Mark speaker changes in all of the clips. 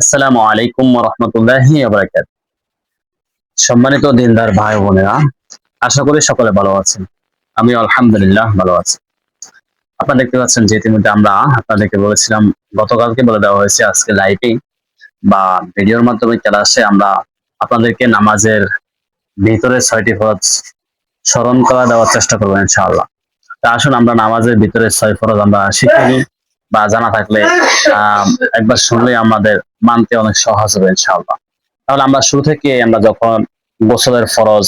Speaker 1: আসসালামু আলাইকুম রহমতুল্লাহি আবরাকাত সম্মানিত দিনদার ভাই বোনেরা, আশা করি সকলে ভালো আছেন। আমি আলহামদুলিল্লাহ ভালো আছি। আপনারা দেখতে পাচ্ছেন যে ইতিমধ্যে আমরা আপনাদেরকে বলেছিলাম, গতকালকে বলে দেওয়া হয়েছে আজকে লাইভে বা ভিডিওর মাধ্যমে ক্লাসে আমরা আপনাদেরকে নামাজের ভিতরে ছয়টি ফরজ স্মরণ করা দেওয়ার চেষ্টা করব ইনশাআল্লাহ। তা আসুন আমরা নামাজের ভিতরে ছয় ফরজ আমরা শিখে নিই। বা জানা থাকলে একবার শুনলে আমাদের মানতে অনেক সহজ হবে, ইনশাআল্লাহ। তাহলে আমরা শুরু থেকে আমরা যখন গোসলের ফরজ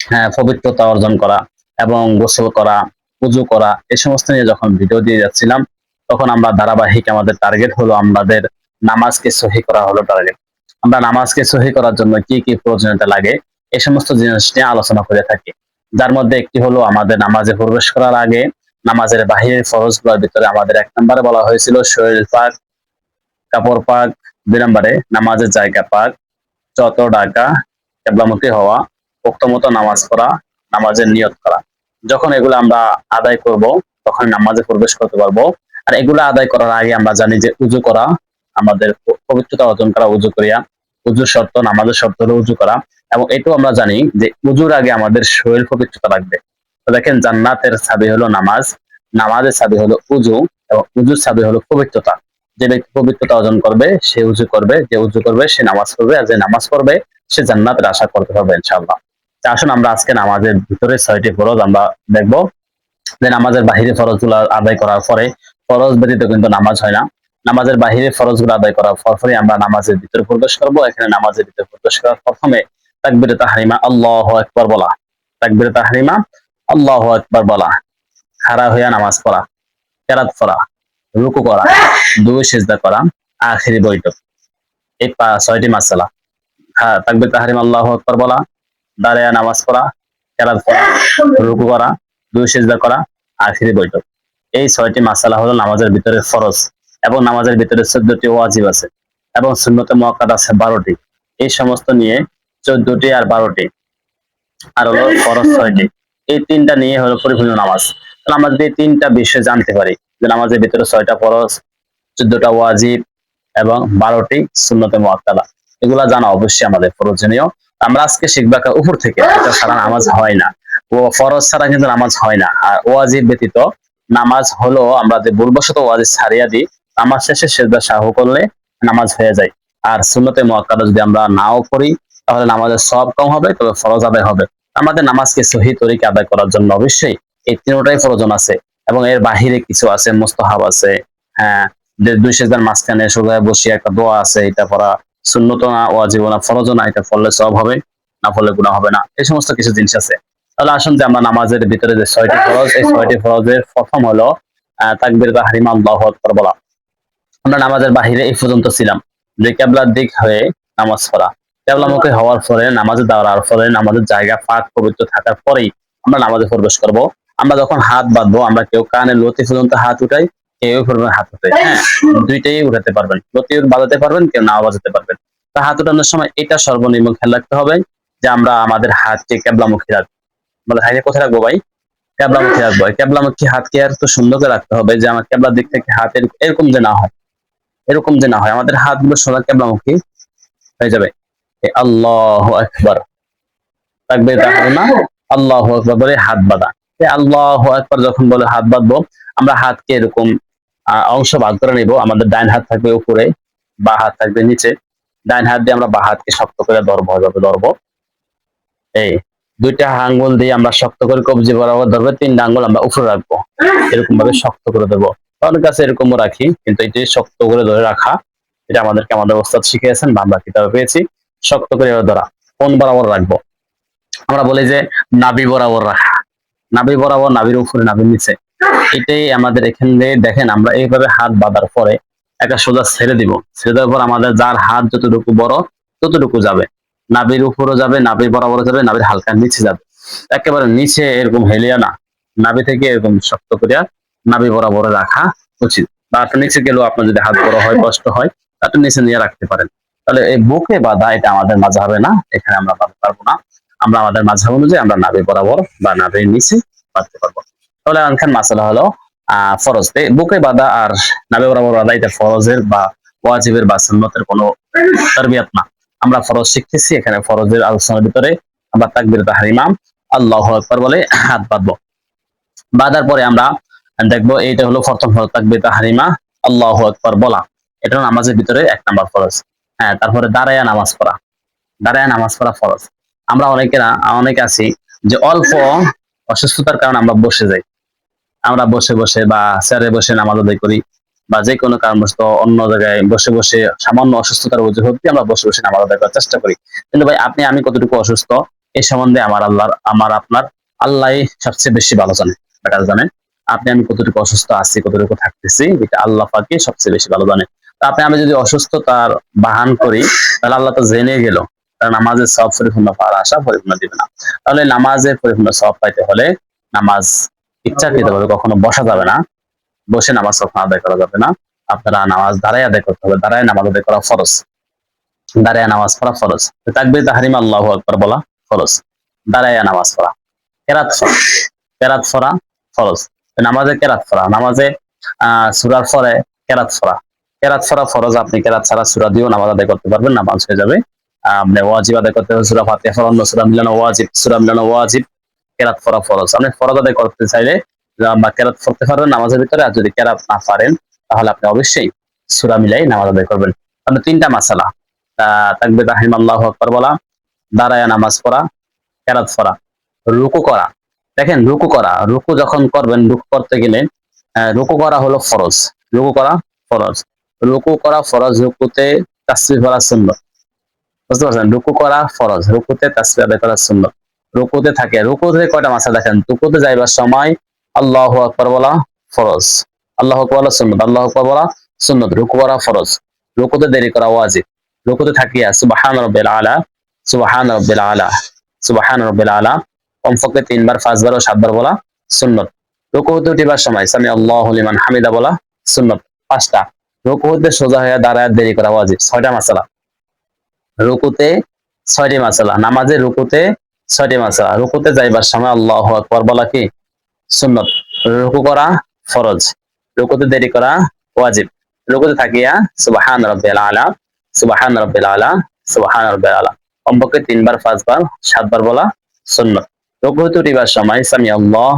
Speaker 1: হ্যাঁ পবিত্রতা অর্জন করা এবং গোসল করা পুজো করা এই সমস্ত নিয়ে যখন ভিডিও দিয়ে যাচ্ছিলাম, তখন আমরা ধারাবাহিক আমাদের টার্গেট হলো আমাদের নামাজকে সহি করা হলো টার্গেট আমরা নামাজকে সহি করার জন্য কি কি প্রয়োজনীয়তা লাগে এই সমস্ত জিনিস নিয়ে আলোচনা করে থাকি। যার মধ্যে একটি হলো আমাদের নামাজে প্রবেশ করার আগে নামাজের বাহিরের ফরজগুলোর ভিতরে আমাদের এক নম্বরে বলা হয়েছিল শরীর পাক, কাপড় পাক, দুই নম্বরে নামাজের জায়গা পাক, যত ডাকা কেবলামুখী হওয়া উক্ত মতো নামাজ পড়া, নামাজের নিয়ত করা। যখন এগুলো আমরা আদায় করব, তখন নামাজে প্রবেশ করতে পারব। আর এগুলো আদায় করার আগে আমরা জানি যে উজু করা, আমাদের পবিত্রতা অর্জন করা, উজু করিয়া, উজুর শর্ত, নামাজের শর্ত হলো উজু করা। এবং এটাও আমরা জানি যে উজুর আগে আমাদের শরীর পবিত্রতা লাগবে। তো দেখেন জান্নাতের ছাবি হলো নামাজ, নামাজের ছাবি হলো উজু এবং উজুর ছাবি হলো পবিত্রতা। যে ব্যক্তি পবিত্রতা অর্জন করবে, সে উজু করবে, যে উজু করবে, সে নামাজ পড়বে আর যে নামাজ পড়বে, সে জান্নাতের আশা করতে পারবে ইনশাআল্লাহ। তা আসুন আমরা আজকে নামাজের ভিতরে ছয়টি ফরজ আমরা দেখব। যে নামাজের বাহিরে ফরজগুলো আদায় করার পরে, ফরজ ব্যতীত কিন্তু নামাজ হয় না। নামাজের বাহিরে ফরজগুলো আদায় করার পরপরই আমরা নামাজের ভিতরে প্রবেশ করব। এখানে নামাজের ভিতরে প্রবেশ করার প্রথমে তাকবিরে তাহরিমা, আল্লাহ আকবার বলা। তাকবিরে তাহরিমা আল্লাহ আকবার বলা। খাড়া হইয়া নামাজ পড়া কেরাত পড়া রুকু করা, দুই সেজদা করা, আখেরি বৈঠক। এই ছয়টি মাসালা। তাকবির, তাহারিম, আল্লাহ আকবার বলা দাঁড়ায়া নামাজ পড়া কেরাত পড়া রুকু করা, দুই সেজদা করা, আখেরি বৈঠক। এই ছয়টি মাসালা হলো নামাজের ভিতরে ফরজ এবং নামাজের ভিতরে চোদ্দটি ওয়াজিব আছে এবং সুন্নতে মক্কাদ আছে বারোটি। এই সমস্ত নিয়ে চোদ্দটি আর বারোটি। আর হলো ফরজ ছয়টি। এই তিনটা নিয়ে হলো পরিপূর্ণ নামাজ। তাহলে আমরা যদি তিনটা বিষয় জানতে পারি, যে নামাজের ভিতরে ছয়টা ফরজ, চোদ্দটা ওয়াজিব এবং বারোটি সুন্নতে মোয়াক্কাদা এগুলা জানা অবশ্যই আমাদের প্রয়োজনীয়। আমরা আজকে শিখব একটা উপর থেকে, এটা ছাড়া নামাজ হয় না। ও ফরজ ছাড়া কিন্তু নামাজ হয় না। আর ওয়াজিব ব্যতীত নামাজ হলো আমরা যে ভুলবশত ওয়াজিব ছাড়িয়া দিই, নামাজ শেষে সেজদা সাহ করলে নামাজ হয়ে যায়। আর সুন্নতে মোয়াক্কাদা যদি আমরা নাও করি, তাহলে নামাজের সব কম হবে, তবে ফরজ আদায় হবে। আমাদের নামাজকে সহি তরিকে আদায় করার জন্য অবশ্যই এই তিনটাই প্রয়োজন আছে এবং এর বাহিরে কিছু আছে, মোস্তহাব আছে হ্যাঁ দুই সেজদার মাঝখানে সোজায় বসিয়ে একটা দোয়া আছে, এটা পড়া শূন্যত না, ওয়াজিব না ফরজ না, এটা পড়লে সব হবে, না পড়লে গুণা হবে না। এই সমস্ত কিছু জিনিস আছে। তাহলে আসুন যে আমরা নামাজের ভিতরে যে ছয়টি ফরজ, এই ছয়টি ফরজের প্রথম হলো তাকবীর তাহরিমা আল্লাহু আকবার বলা। আমরা নামাজের বাহিরে এই পর্যন্ত ছিলাম যে কেবলার দিক হয়ে নামাজ পড়া। কেবলামুখী হওয়ার পরে, নামাজে দাঁড়ার পরে, নামাজের জায়গা পাক, পবিত্র থাকার পরেই আমরা নামাজে প্রবেশ করব। আমরা যখন হাত বাঁধবো, আমরা কেউ কানে লতি পর্যন্ত হাত উঠাই, কেউ পরিমাণ হাত উঠে হ্যাঁ দুইটাই উঠাতে পারবেন। লতি বাজাতে পারবেন, কেউ নাও বাজাতে পারবেন। তা হাত উঠানোর সময় এটা সর্বনিম্ন খেয়াল রাখতে হবে যে আমরা আমাদের হাতকে কেবলামুখী রাখব। আমাদের হাইকে কোথায় রাখব ভাই? কেবলামুখী রাখব। কেবলামুখী হাতকে আর তো সুন্দর করে রাখতে হবে যে আমার কেবলার দিক থেকে হাত এরকম যে না হয়। এরকম যে না হয়। আমাদের হাতগুলো সোজা কেবলামুখী হয়ে যাবে। আল্লাহ আকবার। থাকবে তাহলে না? আল্লাহ আকবার বলে হাত বাঁধা। আল্লাহ আকবার যখন বলে হাত বাঁধবো, আমরা হাতকে এরকম অংশ ভাগ করে নিব। আমাদের ডাইন হাত থাকবে উপরে, বা হাত থাকবে নিচে। ডাইন হাত দিয়ে আমরা বা হাতকে শক্ত করে ধরবো, এভাবে ধরবো। এই দুইটা আঙ্গুল দিয়ে আমরা শক্ত করে কবজি বরাবর ধরবো, তিনটা আঙ্গুল আমরা উপরে রাখব। এরকম ভাবে শক্ত করে দেবো অনেক কাছে এরকমও রাখি, কিন্তু এটি শক্ত করে ধরে রাখা, এটা আমাদেরকে আমাদের ওস্তাদ শিখিয়েছেন, বা আমরা কিতাবে পেয়েছি। শক্ত করে ধরা। কোন বরাবর রাখব? আমরা বলি যে নাভি বরাবর রাখা। নাভি বরাবর, নাভির উপরে, নাভির নিচে। এটাই আমাদের এখানে দেখেন, আমরা এইভাবে হাত বাঁধার পরে একটা সোজা ছেড়ে দিব। ছেড়ে দেওয়ার পর আমাদের যার হাত যতটুকু বড়, ততটুকু যাবে। নাভির উপরও যাবে, নাভির বরাবর যাবে, নাভির হালকা নিচে যাবে। একেবারে নিচে এরকম হেলিয়া না। নাভি থেকে এরকম শক্ত করিয়া নাভি বরাবর রাখা উচিত। বা নিচে গেলেও আপনার যদি হাত বড় হয়, কষ্ট হয় একটু নিচে নিয়ে রাখতে পারেন। তাহলে এই বুকে বাঁধা এটা আমাদের মাঝে হবে না, এখানে আমরা বাঁধতে পারব না। আমরা আমাদের মাঝহাব অনুযায়ী আমরা নাভি বরাবর বা নাভির নিচে বাঁধতে পারব। তাহলে এখানে মাসালা হলো আহ ফরজ। বুকে বাঁধা আর নাভি বরাবর এটা ফরজের বা ওয়াজিবের বা কোনো তরবিয়ত না। আমরা ফরজ শিখতেছি, এখানে ফরজের আলোচনার ভিতরে আমরা তাকবির তাহরিমাম আল্লাহ আকবার বলে হাত বাঁধবো। বাঁধার পরে আমরা দেখব, এইটা হলো প্রথম ফরজ তাকবির তাহরিমা আল্লাহ আকবার বলা। এটা নামাজের ভিতরে এক নাম্বার ফরজ। হ্যাঁ তারপরে দাঁড়ায়া নামাজ পড়া। দাঁড়ায় নামাজ পড়া ফরজ। আমরা অনেকেরা অনেকে আছি যে অল্প অসুস্থতার কারণে আমরা বসে যাই। আমরা বসে বসে বা চেয়ারে বসে নামাজ আদায় করি বা যে কোনো কারণবশত অন্য জায়গায় বসে বসে সামান্য অসুস্থতার অজুহাত দিয়ে আমরা বসে বসে নামাজ আদায় করার চেষ্টা করি। কিন্তু ভাই, আপনি আমি কতটুকু অসুস্থ এই সম্বন্ধে আমার আল্লাহর, আমার আপনার আল্লাহ সবচেয়ে বেশি ভালো জানে। বেটার জানেন, আপনি আমি কতটুকু অসুস্থ আছি, কতটুকু থাকতেছি, এটা আল্লাহ পাকে সবচেয়ে বেশি ভালো জানে। তা আপনি, আমি যদি অসুস্থতার বাহান করি, তাহলে আল্লাহ তো জেনে গেল। তার নামাজের সব পরিপূর্ণ পাওয়ার আশা পরিপূর্ণ দিবে না। তাহলে নামাজের পরিপূর্ণ সব পাইতে হলে নামাজ ইচ্ছাকৃত ভাবে কখনো বসা যাবে না। বসে নামাজ কখনো আদায় করা যাবে না। আপনারা নামাজ দাঁড়ায় আদায় করতে হবে। দাঁড়ায় নামাজ আদায় করা ফরজ। দাঁড়ায় নামাজ পড়া ফরজ। তাকবির, তাহারিম, আল্লাহ আকবার বলা ফরজ। দাঁড়ায় নামাজ পড়া। কেরাত কেরাত ফরা ফরজ। নামাজে কেরাত ফরা নামাজে, আহ, সুরার ফরে কেরাত ফরা কেরাত ফরা ফরজ, আপনি কেরাত ছাড়া সুরা দিয়েও নামাজ আদায় করতে পারবেন, নামাজ হয়ে যাবে। আপনি ওয়াজিব আদায় করতে হবে সুরা ফাতিহা ফরা অন্য সুরা মিলানো ওয়াজিব, সুরা মিলানো ওয়াজিব, কেরাত ফরা ফরজ। আপনি ফরজ আদায় করতে চাইলে বা কেরাত পড়তে পারবেন নামাজের ভিতরে, আর যদি কেরাত না পারেন, তাহলে আপনি অবশ্যই সুরা মিলাই নামাজ আদায় করবেন। তাহলে তিনটা মাসালা তাকবে তাহিম আল্লাহ আকবর বলা, দাঁড়ায় নামাজ পড়া, কেরাত পড়া, রুকু করা। দেখেন, রুকু করা, রুকু যখন করবেন, রুকু করতে গেলে রুকু করা হলো ফরজ। রুকু করা ফরজ। রুকু করা ফরজ রুকুতে তাসবিহ পড়া সুন্নত। বুঝতে পারছেন? রুকু করা ফরজ, রুকুতে তাসবিহ আদায় করা সুন্নত। রুকুতে থাকে রুকুতে কয়টা মাসা দেখেন? রুকুতে যাইবার সময় আল্লাহ আকবর বলা ফরজ। আল্লাহ আকবর বলা সুন্নত, আল্লাহ আকবর বলা সুন্নত। রুকু করা ফরজ। রুকুতে দেরি করা ওয়াজিব। রুকুতে থাকিয়া সুবাহান রব্বিল আলা, সুবাহান রব্বিল আলা, সুবাহান রব্বিল আলা, কমপক্ষে তিনবার, পাঁচবার ও সাতবার বলা সুন্নত। রুকু হতে উঠিবার সময় সামি আল্লাহ লিমান হামিদা বলা সুন্নত। পাঁচটা। রুকু হতে সোজা হয়ে দাঁড়ায় দেরি করা ওয়াজিব। ছয়টা মাসালা। রুকুতে ছয়টি মাসালা। নামাজে রুকুতে ছয়টি মাসালা। রুকুতে যাইবার সময় আল্লাহ আকবর বলা কি? সুন্নত। রুকু করা ফরজ। রুকুতে দেরি করা ওয়াজিব। রুকুতে থাকিয়া সুবাহান রব্বিল আলা, সুবাহান রব্বিল আলা, সুবাহান রব্বিল আলা। কমপক্ষে তিনবার, পাঁচবার, সাতবার বলা সুন্নত। রুকু উঠিবার সময় সামি আল্লাহ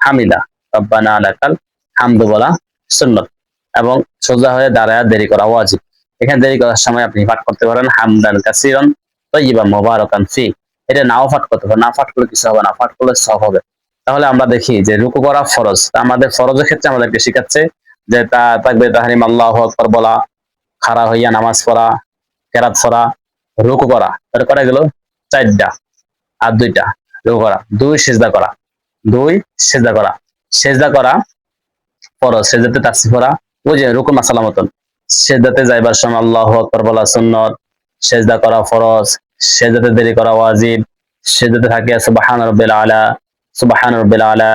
Speaker 1: হামিদা। রব্বানা আলাকাল হামদু বলা সুন্নত। এবং সোজা হয়ে দাঁড়ায় দেরি করা ওয়াজিব। এখানে দেরি করার সময় আপনি পাঠ করতে পারেন, হামদান কাসিরন তৈবা মোবারকান ফি। এটা নাও পাঠ করতে পারেন না পাঠ করলে কিছু হবে না, পাঠ করলে সব হবে। তাহলে আমরা দেখি যে রুকু করা ফরজ। আমাদের ফরজের ক্ষেত্রে আমাদেরকে শিখাচ্ছে যে তা থাকবে তাহারিম, আল্লাহ আকবর বলা, খাড়া হইয়া নামাজ পড়া, কেরাত পড়া, রুকু করা। এটা করা গেল? চারটা আর দুইটা। রুকু করা। দুই সেজদা করা। দুই সেজদা করা। সেজদা করা ফরজ। সেজদাতে তাসি পড়া ওই যে রুকু মাসালা মতন সেজদাতে যাইবার সময় আল্লাহ আকবর বলা সুন্নত। সেজদা করা ফরজ, সেজদাতে দেরি করা ওয়াজিব। সেজদাতে থাকে সুবাহান রব্বিল আলা, সুবাহান রব্বিল আলা,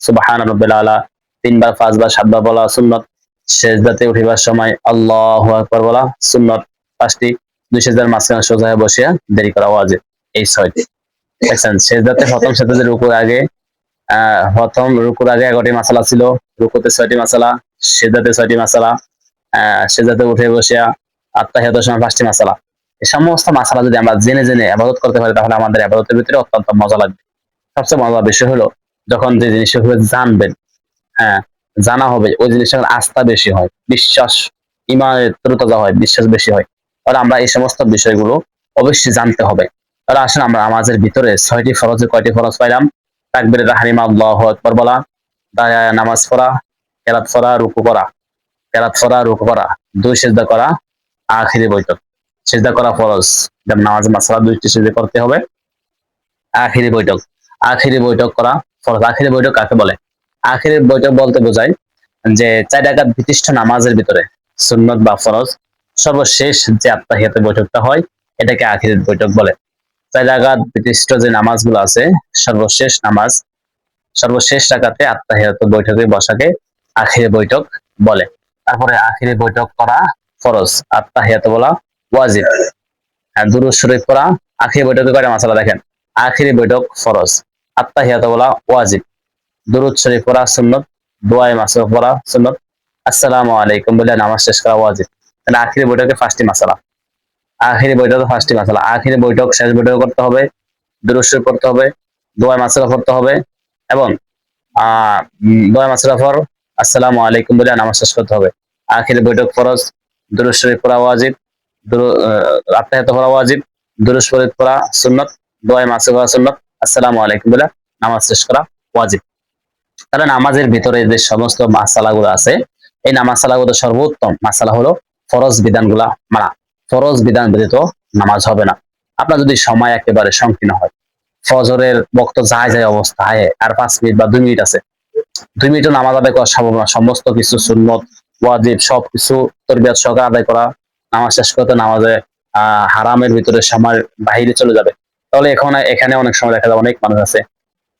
Speaker 1: সুবাহান রব্বিল আলা। তিনবার, পাঁচবার, সাতবার বলা সুন্নত। সেজদাতে উঠিবার সময় আল্লাহ আকবর বলা সুন্নত। পাঁচটি, দুই সেজদার মাঝখানে সোজা হয়ে বসিয়া দেরি করা ওয়াজিব। এই ছয়টি। দেখছেন, সেজদাতে প্রথম সেজদাতে রুকুর আগে, আহ, প্রথম রুকুর আগে এগারোটি মাসালা ছিল। রুকুতে ছয়টি মাসালা। সেজদাতে ছয়টি মাসালা সেজাতে উঠে বসিয়া আত্মাহিয়াতের সময় পাঁচটি মাসালা। এই সমস্ত মাসালা যদি আমরা জেনে জেনে আবাদত করতে পারি, তাহলে আমাদের আবাদতের ভিতরে অত্যন্ত মজা লাগবে। সবচেয়ে মজার বিষয় হলো, যখন যে জিনিসগুলো জানবেন হ্যাঁ জানা হবে, ওই জিনিসটার আস্থা বেশি হয়, বিশ্বাস, ইমানের তরুতাজা হয়, বিশ্বাস বেশি হয়, তাহলে আমরা এই সমস্ত বিষয়গুলো অবশ্যই জানতে হবে। তাহলে আসেন আমরা আমাদের ভিতরে ছয়টি ফরজে, কয়টি ফরজ পাইলাম? তাকবির হারিমা আল্লাহ আকবর বলা নামাজ পড়া কেরাত পড়া রুকু করা কেরাত পড়া রুকু করা দুই সেজদা করা, আখিরি বৈঠক। সেজদা করা ফরজ। যেমন নামাজ মাসালা দুইটি সেজদা করতে হবে। আখিরি বৈঠক। আখিরি বৈঠক করা ফরজ। আখিরি বৈঠক কাকে বলে? আখিরি বৈঠক বলতে বোঝায় যে চার ডাকাত বিশিষ্ট নামাজের ভিতরে সুন্নত বা ফরজ সর্বশেষ যে আত্মাহিয়াতে বৈঠকটা হয়, এটাকে আখিরি বৈঠক বলে। চার ডাকাত বিশিষ্ট যে নামাজগুলো আছে, সর্বশেষ নামাজ, সর্বশেষ রাখাতে আত্মাহিয়াত বৈঠকে বসাকে আখিরি বৈঠক বলে। তারপরে আখিরি বৈঠক করা ফরজ। আত্মাহিয়াত বলা ওয়াজিব। আর দুরুদ শরীফ পড়া আখিরি বৈঠকে কয়টা মাসালা দেখেন? আখিরি বৈঠক ফরজ। আত্মাহিয়াত বলা ওয়াজিব। দুরুদ শরীফ পড়া সুন্নত, দোয়াই মাসুর পড়া সুন্নত। আসসালামু আলাইকুম বলে নামাজ শেষ করা ওয়াজিব। তাহলে আখিরি বৈঠকে ফার্স্টই মাসালা। আখিরি বৈঠকে ফার্স্টই মাসালা। আখিরি বৈঠক শেষ বৈঠক করতে হবে দুরুশ্বর করতে হবে দোয়া মাসালা পড়তে হবে এবং, আহ দোয়া মাসালা পর আসসালামু আলাইকুম বলে নামাজ শেষ করতে হবে। আখিরি বৈঠক ফরজ দুরুশ্বরী পড়া ওয়াজিব আত্মাহাত পড়া ওয়াজিব দুরুশ্বরী পড়া সুন্নত, দোয়া মাসে পড়া সুন্নত, আসসালামু আলাইকুম বলে নামাজ শেষ করা ওয়াজিব। তাহলে নামাজের ভিতরে যে সমস্ত মাসালাগুলো আছে, এই নামাসালাগুলো সর্বোত্তম মাসালা হলো ফরজ বিধানগুলা মানা। ফরজ বিধান ব্যতীত নামাজ হবে না। আপনার যদি সময় একেবারে সংকীর্ণ হয়, ফজরের বক্ত যায় যায় অবস্থায় আর পাঁচ মিনিট বা দুই মিনিট আছে দুই মিনিটও নামাজ আদায় করা সম্ভব না। সমস্ত কিছু সুন্নত, ওয়াজিব, সবকিছু তরবিয়াত সহকারে আদায় করা। নামাজ শেষ করতে নামাজে হারামের ভিতরে সময় বাহিরে চলে যাবে। তাহলে এখন এখানে অনেক সময় দেখা যায় অনেক মানুষ আছে,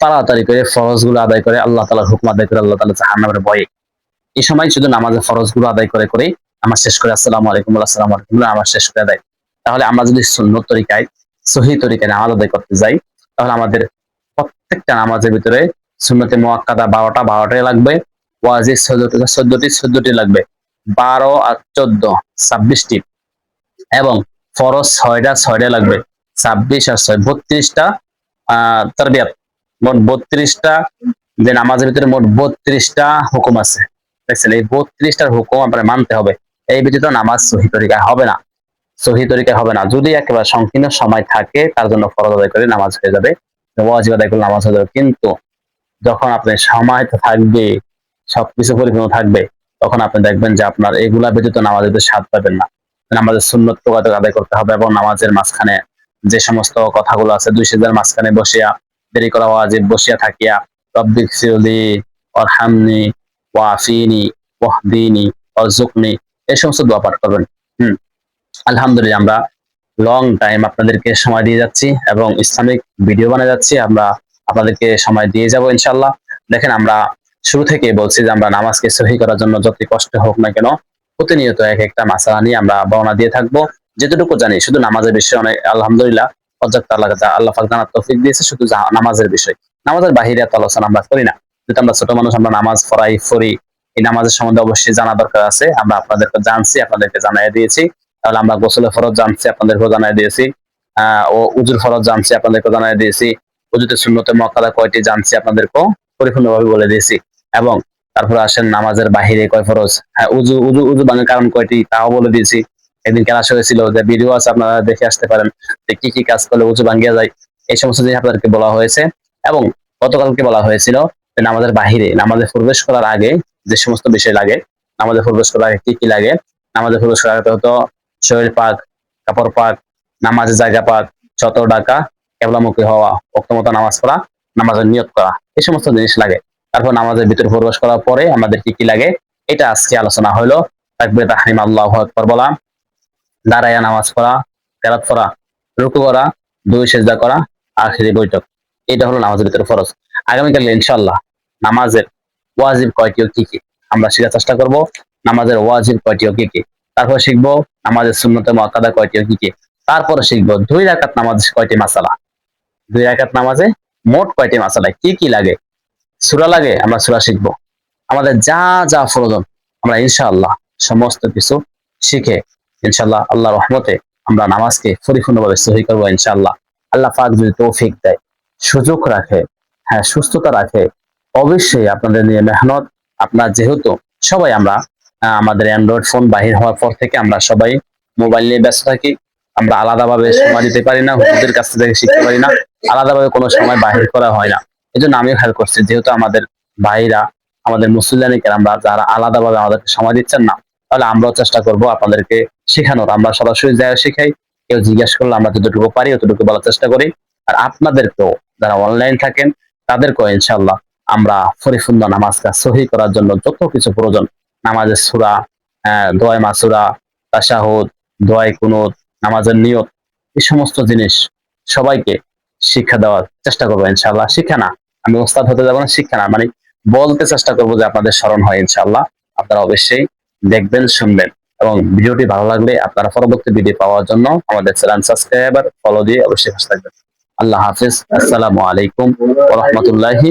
Speaker 1: তাড়াতাড়ি করে ফরজগুলো আদায় করে, আল্লাহ তালার হুকুম আদায় করে, আল্লাহ তালা জাহান্নামের ভয়ে। এই সময় শুধু নামাজের ফরজগুলো আদায় করে করে আমার শেষ করে, আসসালামু আলাইকুম আসসালামু আলাইকুম আমার শেষ করে দেয়। তাহলে আমরা যদি সুন্নত তরিকায়, সহি তরিকায় নামাজ আদায় করতে যাই, তাহলে আমাদের প্রত্যেকটা নামাজের ভিতরে সুন্নতে মোয়াক্কাদা বারোটা বারোটাই লাগবে। ওয়াজিব চোদ্দটি চোদ্দটি লাগবে। বারো আর চোদ্দ, ছাব্বিশটি। এবং ফরজ ছয়টা ছয়টা লাগবে। ছাব্বিশ আর ছয়, বত্রিশটা আহ তারবিয়াত। মোট বত্রিশটা, যে নামাজের ভিতরে মোট বত্রিশটা হুকুম আছে। দেখছেন, এই বত্রিশটার হুকুম আপনার মানতে হবে। এই ব্যতীত নামাজ সহি তরিকা হবে না। সহি তরিকায় হবে না। যদি একেবারে সংকীর্ণ সময় থাকে, তার জন্য ফরজ আদায় করে নামাজ হয়ে যাবে। ওয়াজিব আদায় করলে নামাজ হয়ে যাবে। কিন্তু যখন আপনার সময় থাকবে, সবকিছু পরিপূর্ণ থাকবে, তখন আপনি দেখবেন যে আপনার এগুলা ব্যতীত নামাজের স্বাদ পাবেন না। নামাজের সুন্নত প্রকার আদায় করতে হবে এবং নামাজের মাঝখানে যে সমস্ত কথাগুলো আছে দুই সেজার মাঝখানে বসিয়া, দেরি করা ওয়াজিব, বসিয়া থাকিয়া, রব্বিক সিরলি অরহামনি ওয়াফিনি, ওয়াহদিনি অরজুকনি এই সমস্ত দোয়া পাঠ করবেন। হুম। আলহামদুলিল্লাহ, আমরা লং টাইম আপনাদেরকে সময় দিয়ে যাচ্ছি এবং ইসলামিক ভিডিও বানিয়ে যাচ্ছি। আমরা আপনাদেরকে সময় দিয়ে যাব ইনশাল্লাহ দেখেন আমরা শুরু থেকে বলছি যে আমরা নামাজকে সহি করার জন্য যতই কষ্ট হোক না কেন, প্রতিনিয়ত এক একটা মাসালা নিয়ে আমরা বর্ণনা দিয়ে থাকব। যেটুকু জানি, শুধু নামাজের বিষয়ে অনেক, আলহামদুলিল্লাহ, পর্যাপ্ত আল্লাহ আল্লাহ জানার তৌফিক দিয়েছে, শুধু নামাজের বিষয়। নামাজের বাহিরে এত আলোচনা আমরা করি না। যেহেতু আমরা ছোট মানুষ, আমরা নামাজ পড়াই, পড়ি, এই নামাজের সম্বন্ধে অবশ্যই জানা দরকার আছে। আমরা আপনাদেরকে জানছি, আপনাদেরকে জানাই দিয়েছি। তাহলে আমরা গোসলের ফরজ জানছি, আপনাদেরকেও জানাই দিয়েছি। আহ, ও উজুর ফরজ জানছি আপনাদেরকে জানাই দিয়েছি। উজুতে শূন্যতে মক্কাদা কয়টি জানছি আপনাদেরকেও পরিপূর্ণভাবে বলে দিয়েছি। এবং তারপরে আসেন নামাজের বাহিরে কয় ফরজ? হ্যাঁ উজু উজু উজু ভাঙার কারণ কয়টি তাও বলে দিয়েছি। একদিন ক্লাস হয়েছিল যে ভিডিও আছে, আপনারা দেখে আসতে পারেন যে কি কি কাজ করলে উজু ভাঙ্গিয়া যায়। এই সমস্ত জিনিস আপনাদেরকে বলা হয়েছে। এবং গতকালকে বলা হয়েছিল নামাজের বাহিরে, নামাজে প্রবেশ করার আগে যে সমস্ত বিষয় লাগে, নামাজে প্রবেশ করার আগে কি কি লাগে? নামাজে প্রবেশ করার আগে হতো শরীর পাক, কাপড় পাক, নামাজের জায়গা পাক চত ডাকা কেবলামুখী হওয়া অক্তমত নামাজ পড়া, নামাজের নিয়ত করা, এই সমস্ত জিনিস লাগে। তারপর নামাজের ভিতরে প্রবেশ করার পরে আমাদের কি কি লাগে? এটা আজকে আলোচনা হলো তাকবির, তাহরিম, আল্লাহ আকবর বলা দাঁড়াইয়া নামাজ পড়া কেরাত পড়া রুকু করা, দুই সেজদা করা, আখিরি বৈঠক। এটা হলো নামাজের ভিতরে ফরজ। আগামীকাল ইনশাল্লাহ নামাজের ওয়াজিব কয়টি ও কি কি? আমরা শেখার চেষ্টা করব নামাজের ওয়াজিব কয়টি ও কি কি। তারপর শিখব নামাজের সুন্নতে মাকাদা কয়টি ও কি কি। তারপরে শিখব দুই রাকাত নামাজ কয়টি মাসালা। দুই রাকাত নামাজে মোট কয়টি মাসালা কি কি লাগে? সুরা লাগে, আমরা সুরা শিখব। আমাদের যা যা প্রয়োজন, আমরা ইনশাআল্লাহ সমস্ত কিছু শিখে ইনশাআল্লাহ আল্লাহ রহমতে আমরা নামাজকে পরিপূর্ণভাবে সহি করব ইনশাআল্লাহ। আল্লাহ পাক যদি তৌফিক দেয়, সুযোগ রাখে হ্যাঁ সুস্থতা রাখে, অবশ্যই আপনাদের নিয়ে মেহনত, আপনার যেহেতু সবাই আমরা আমাদের অ্যান্ড্রয়েড ফোন বাহির হওয়ার পর থেকে আমরা সবাই মোবাইল নিয়ে ব্যস্ত থাকি, আমরা আলাদাভাবে সময় দিতে পারি না, হুজুরদের কাছ থেকে শিখতে পারি না। আলাদাভাবে কোনো সময় বাহির করা হয় না। এই জন্য আমিও খেয়াল করছি। যেহেতু আমাদের ভাইরা, আমাদের মুসলিয়ানিকের আমরা যারা আলাদাভাবে আমাদেরকে সময় দিচ্ছেন না, তাহলে আমরাও চেষ্টা করব আপনাদেরকে শেখানোর। আমরা সরাসরি জায়গা শেখাই, কেউ জিজ্ঞেস করলে আমরা যতটুকু পারি ততটুকু বলার চেষ্টা করি। আর আপনাদেরকেও, যারা অনলাইন থাকেন, তাদেরকেও ইনশাল্লাহ আমরা পরিপূর্ণ নামাজটা সহি করার জন্য যত কিছু প্রয়োজন, নামাজের সুরা দোয়াই মাসুরা, তাশাহুদ দোয়াই কুনুত, নামাজের নিয়ত, এই সমস্ত জিনিস সবাইকে শিক্ষা দেওয়ার চেষ্টা করব ইনশাল্লাহ শিক্ষা না, আমি ওস্তাদ হতে যাব না, শিক্ষা না। মানে বলতে চেষ্টা করব যে আপনাদের স্মরণ হয় ইনশাল্লাহ আপনারা অবশ্যই দেখবেন, শুনবেন। এবং ভিডিওটি ভালো লাগলে আপনারা পরবর্তী ভিডিও পাওয়ার জন্য আমাদের চ্যানেল সাবস্ক্রাইবার ফলো দিয়ে অবশ্যই থাকবেন। আল্লাহ হাফিজ। আসসালামু আলাইকুম রহমতুল্লাহি